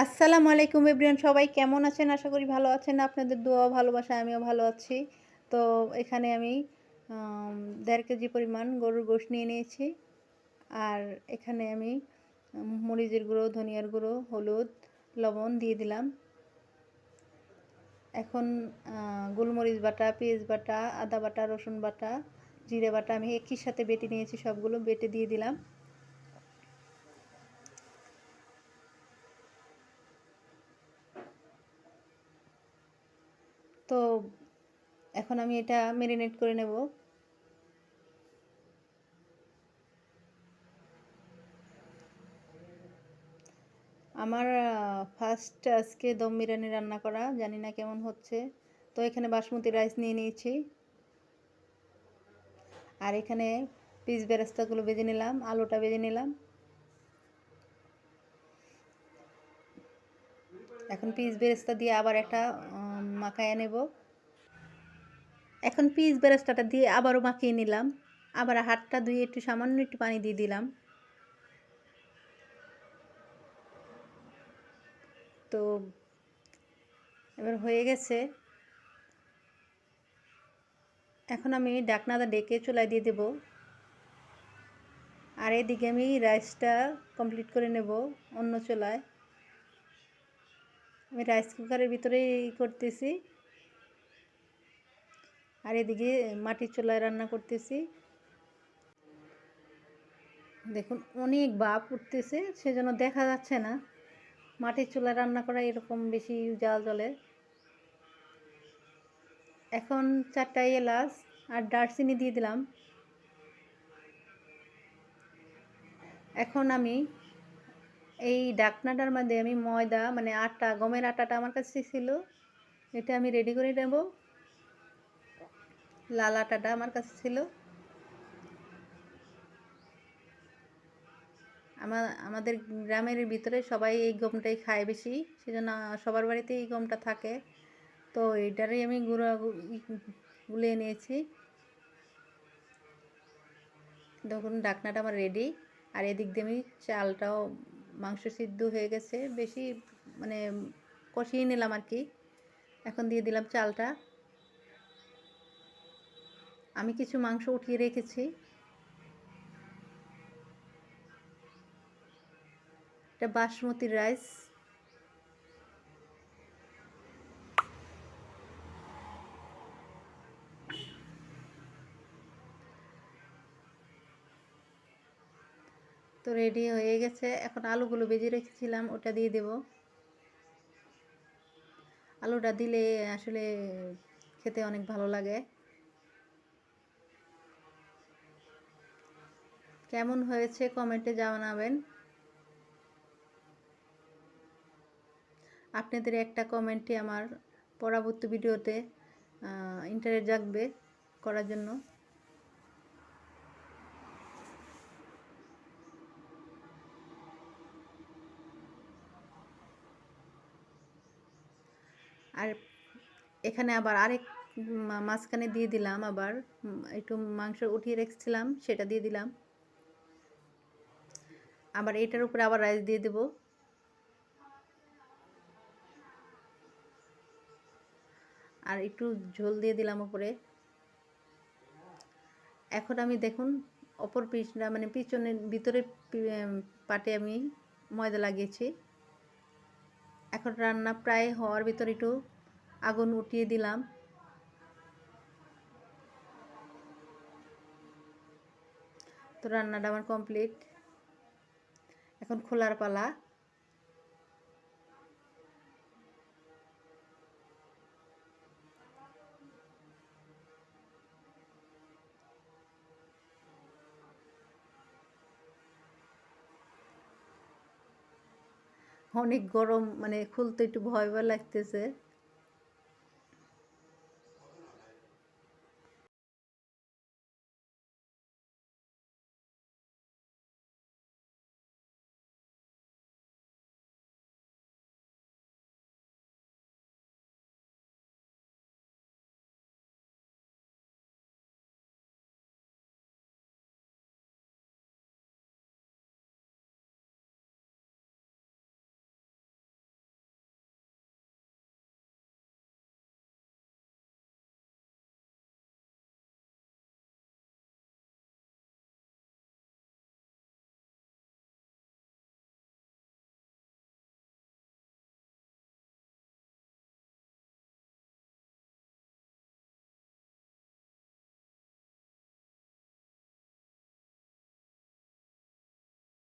আসসালামু আলাইকুম এভরিওয়ান, সবাই কেমন আছেন? আশা করি ভালো আছেন। আপনাদের দোয়া ভালোবাসা আমিও ভালো আছি। তো এখানে আমি দেড় কেজি পরিমাণ গরুর গোশ নিয়ে নিয়েছি। আর এখানে আমি মরিচের গুঁড়ো, ধনিয়ার গুঁড়ো, হলুদ, লবণ দিয়ে দিলাম। এখন গোলমরিচ বাটা, পেঁয়াজ বাটা, আদা বাটা, রসুন বাটা, জিরে বাটা আমি একই সাথে বেটে নিয়েছি, সবগুলো বেটে দিয়ে দিলাম। তো এখন আমি এটা মেরিনেট করে নেব। আমার ফার্স্ট আজকে দম বিরিয়ানি রান্না করা, জানি না কেমন হচ্ছে। তো এখানে বাসমতি রাইস নিয়ে নিয়েছি। আর এখানে পিস বেরেস্তাগুলো ভেজে নিলাম, আলুটা ভেজে নিলাম। এখন পিস বেরেস্তা দিয়ে আবার একটা মাখায় নেব। এখন পিস বেরেস্তাটা দিয়ে আবারও মাখিয়ে নিলাম। আবার হাতটা ধুয়ে একটু সামান্য একটু পানি দিয়ে দিলাম। তো এবার হয়ে গেছে। এখন আমি ডাকনাটা ডেকে চুলায় দিয়ে দেব। আর এদিকে আমি রাইসটা কমপ্লিট করে নেব অন্য চুলায়। আমি রাইস কুকারের ভিতরেই করতেছি। আর এদিকে মাটির চুলায় রান্না করতেছি। দেখুন, অনেক বাপ উঠতেছে, সেজন্য দেখা যাচ্ছে না। মাটির চুলায় রান্না করা এরকম বেশি জাল জলে। এখন চারটা এলাচ আর দারচিনি দিয়ে দিলাম। এখন আমি এই ডাকনাটার মধ্যে আমি ময়দা মানে আটা, গমের আটাটা আমার কাছে ছিল। এটা আমি রেডি করে নেব। লাল আটাটা আমার কাছে ছিল। আমার আমাদের গ্রামের ভিতরে সবাই এই গমটাই খায় বেশি, সেজন্য সবার বাড়িতে এই গমটা থাকে। তো এটারই আমি গুঁড়া গুলিয়ে নিয়েছি। দেখুন, ডাকনাটা আমার রেডি আর এদিক দিয়ে আমি চালটাও মাংস সিদ্ধ হয়ে গেছে। বেশি মানে কষিয়ে নিলাম আর কি। এখন দিয়ে দিলাম চালটা। আমি কিছু মাংস উঠিয়ে রেখেছি। এটা বাসমতি রাইস। তো রেডি হয়ে গেছে। এখন আলুগুলো ভেজে রেখেছিলাম, ওটা দিয়ে দেব। আলুটা দিলে আসলে খেতে অনেক ভালো লাগে। কেমন হয়েছে কমেন্টে জানাবেন। আপনাদের একটা কমেন্টে আমার পরবর্তী ভিডিওতে ইন্টারেস্ট জাগবে করার জন্য। আর এখানে আবার আরেক মাঝখানে দিয়ে দিলাম আবার একটু মাংস উঠিয়ে রেখেছিলাম, সেটা দিয়ে দিলাম। আবার এটার উপরে আবার রাইস দিয়ে দেব। আর একটু ঝোল দিয়ে দিলাম উপরে। এখন আমি দেখুন, অপর পিছটা মানে পিছনের ভিতরে পাটে আমি ময়দা লাগিয়েছি। এখন রান্না প্রায় হওয়ার ভিতরে একটু আগুন উঠিয়ে দিলাম। তো রান্নাটা আমার কমপ্লিট। এখন খোলার পালা। অনেক গরম মানে খুলতে একটু ভয় ভয় লাগতেছে।